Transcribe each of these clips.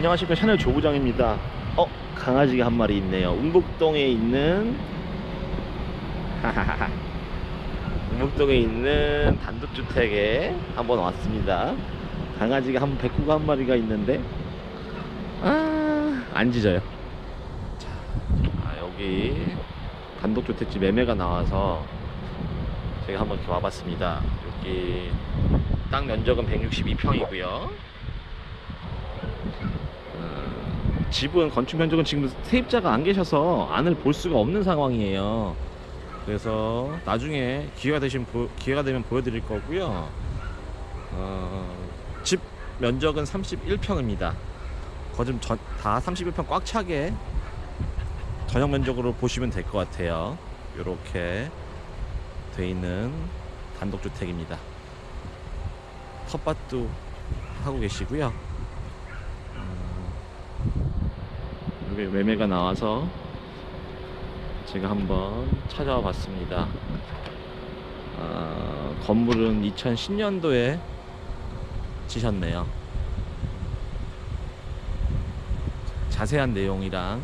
안녕하십니까. 샤넬 조부장입니다. 어 강아지가 한 마리 있네요. 운북동에 있는 운북동에 있는 단독주택에 한번 왔습니다. 강아지가 한 백구가 한 마리가 있는데 아안 짖어요. 자, 아, 여기 단독주택집 매매가 나와서 제가 한번 이렇게 와봤습니다. 여기 땅 면적은 162평이고요 집은 건축 면적은 지금 세입자가 안 계셔서 안을 볼 수가 없는 상황이에요. 그래서 나중에 기회가 보- 기회가 되면 보여드릴 거고요. 어, 집 면적은 31평입니다. 거좀 다 31평 꽉 차게 전용 면적으로 보시면 될 것 같아요. 이렇게 돼 있는 단독 주택입니다. 텃밭도 하고 계시고요. 여기 매매가 나와서 제가 한번 찾아와 봤습니다. 아, 건물은 2010년도에 지셨네요. 자세한 내용이랑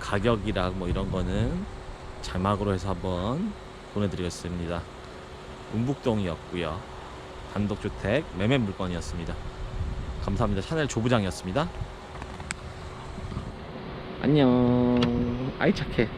가격이랑 뭐 이런 거는 자막으로 해서 한번 보내드리겠습니다. 운북동이었고요. 단독주택 매매 물건이었습니다. 감사합니다. 샤넬 조부장이었습니다. 안녕. 아이 착해.